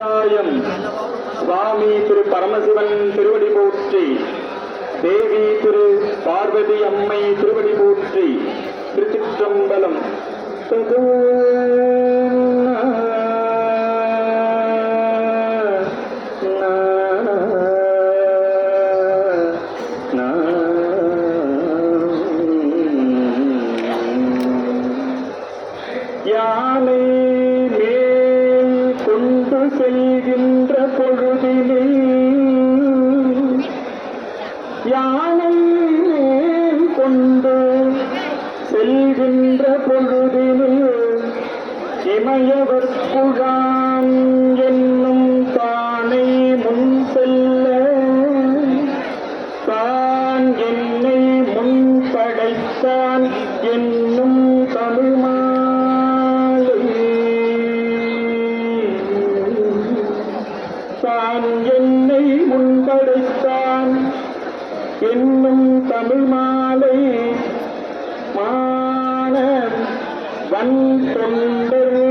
ஆயம் சுவாமி திரு பரமசிவன் திருவடி போற்றி தேவி திரு பார்வதி அம்மை திருவடி போற்றி திருச்சிற்றம்பலம் யானை செல்கின்ற பொழுதிலே யானை கொண்டு செல்கின்ற பொழுதிலே இமயவர் புகான் என்னும் தானை முன் செல்ல தான் என்னை முன் படைத்தான் என்னும் தமிழ்மாலை படைத்தான் என்னை முன்படைத்தான். என்னும் தமிழ் மாலை மான வன் தொண்டர்.